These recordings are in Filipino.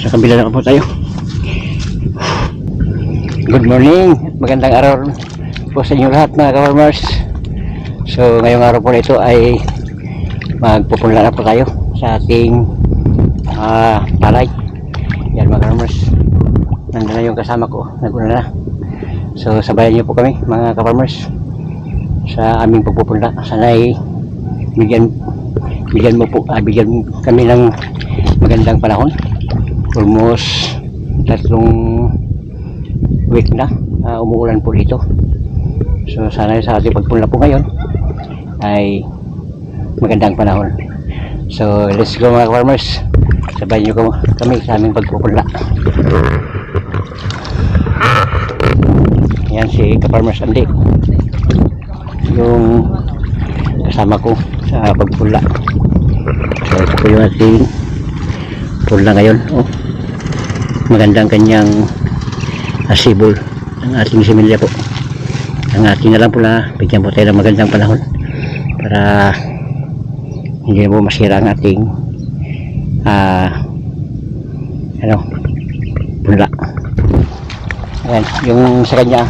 Sa kabila na po tayo. Good morning. Magandang araw po sa inyo lahat mga ka-farmers. So ngayong araw po na ito ay magpupunla na po tayo sa ating ah palay. Yan mga ka-farmers. Nandun na yung kasama ko. Naguna na. So sabayan niyo po kami mga ka-farmers sa aming pagpupunla. Sana ay bigyan bigyan mo po ah, bigyan kami ng magandang panahon almost tatlong week na ah, umuulan po dito. So sana sa ating pagpunla po ngayon ay magandang panahon. So let's go mga farmers. Sabayan nyo kami sa aming pagpupunla. Yan si ka-farmers Andy. Yung kasama ko sa pagpula so ito po yung ating pula ngayon. Oh. Magandang kanyang asibol ang ating similya po. Ang ating na lang pula bigyan po tayo ng magandang panahon para hindi na po masira ang ating ah ano pula ayan yung sa kanya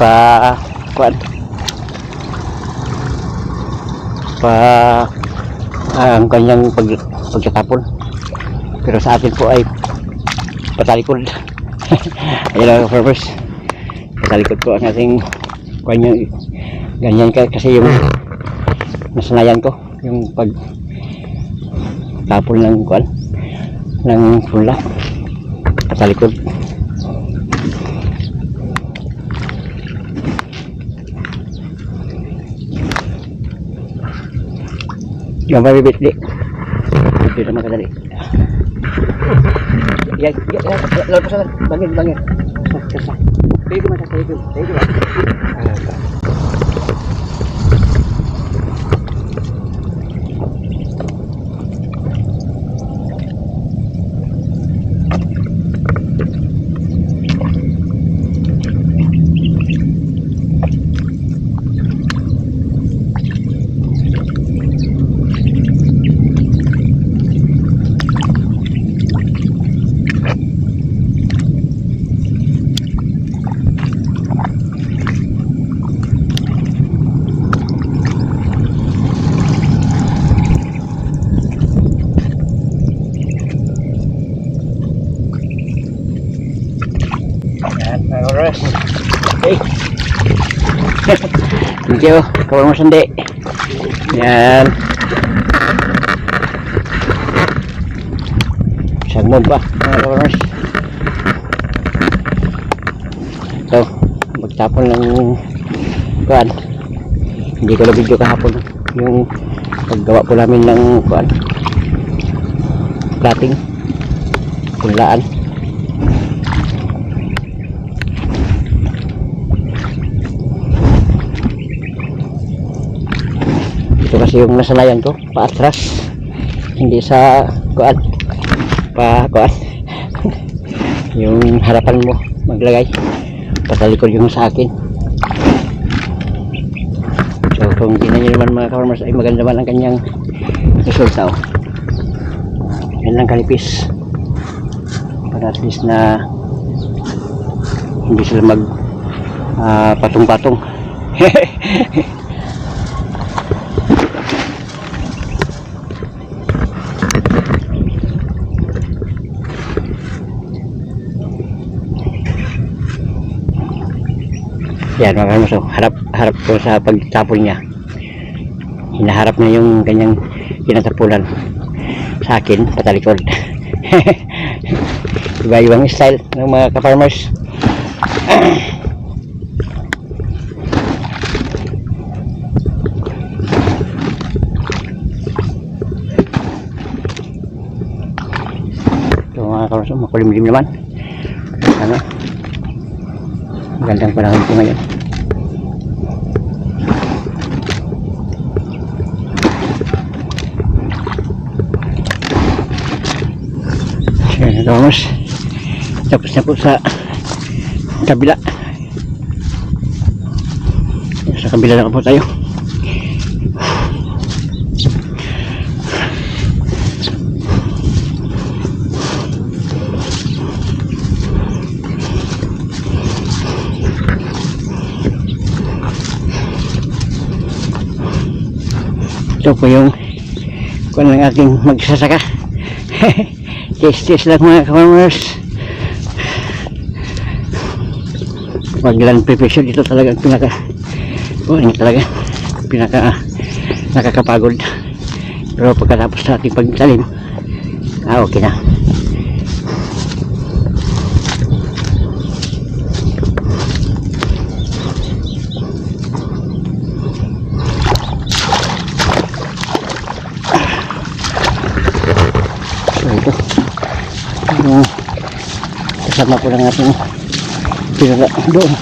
pa kuan pa ah, ang kanyang pag, pagkatapon pero sa atin po ay patalikod ayun ang purpose. Patalikod po ang ating kanyang ganyan ka kasi yung nasanayan ko yung pag tapon ng kuan ng pula patalikod yung mabibitli. Hindi naman kadali yan yan yan. Lalo pa sa bangin bangin. Tayo ko mata tayo ko tayo ko Yan, Okay. Thank you. Kawal mo sandi. Yan. Sagmod pa, mga oras. Ito, magtapon ng kuan. Hindi ko na video kahapon. Yung paggawa po namin ng kuan. Plating. Punlaan. Kasi yung nasanayan ko. Paatras. Hindi sa kuan. Pa kuan yung harapan mo maglagay. Patalikod yung sa akin. So kung tingnan nyo naman mga farmers ay maganda man ang kanyang resulta oh. yan lang kalipis. Para at least na hindi sila mag ah, patong-patong Yan mga kamuso, harap, harap ko sa pagtapon niya. Hinaharap niya yung kanyang kinatapunan sa akin, patalikod. Iba-ibang style ng mga ka-farmers. Ito mga ka-farmers, makulimlim naman. Ano? Magandang panahon po ngayon. Almost. Tapos na po sa kabila. Sa kabila na po tayo. Ito po yung kung ang aking magsasaka. Hehehe. Taste-taste lang mga ka-farmers. Land preparation dito talaga ang pinaka oh, talaga pinaka nakakapagod. Pero pagkatapos sa ating pagtalim, ah okay na. So ito, yung kasama po ng ating pinaka doon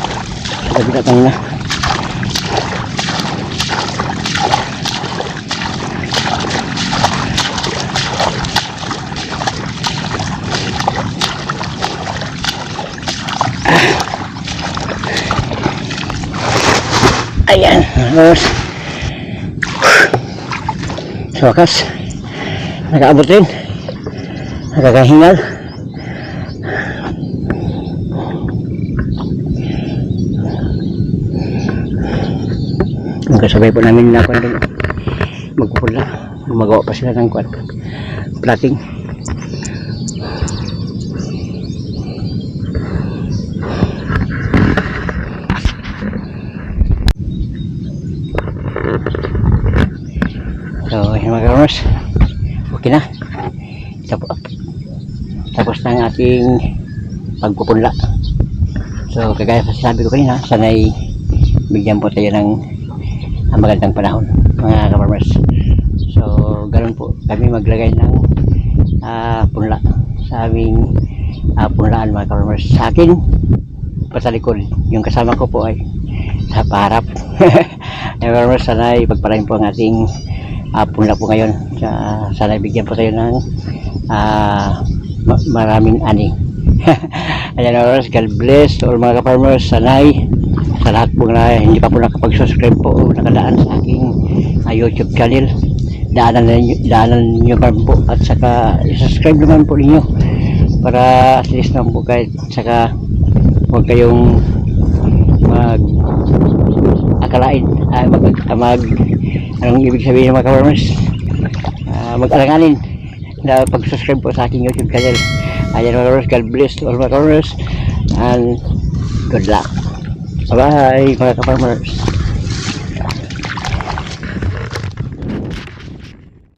sa kabila kanina. Ayan, tapos sa wakas, nakaabot din. Nakakahingal. Magkasabay po namin na kwan. Magpupula. Magawa pa sila ng kwan. Plating. So, yun mga karos. Okay na. Tapos, tapos na ang ating pagpupunla. So, kagaya sa sabi ko kanina, sanay bigyan po tayo ng magandang panahon, mga kaparmers. So, ganun po kami maglagay ng ah, punla sa aming ah, punlaan, mga kaparmers. Sa akin, sa. Yung kasama ko po ay sa paharap. Mga kaparmers, sanay pagpalain po ang ating ah, punla po ngayon. Sa, sanay bigyan po tayo ng ma- maraming ani. Ayan oras, God bless all mga ka-farmers, sanay sa lahat po na hindi pa po nakapag-subscribe po o nakadaan sa aking ah, YouTube channel. Daanan daanan ninyo pa po at saka subscribe naman po ninyo para at least naman po kahit saka huwag kayong mag akalain ah, mag, ah, mag anong ibig sabihin ng mga ka-farmers Ah, mag-alanganin na pag-subscribe po sa aking YouTube channel. Ayan mga karoers, God bless all mga karoers and good luck. Bye-bye mga ka-farmers.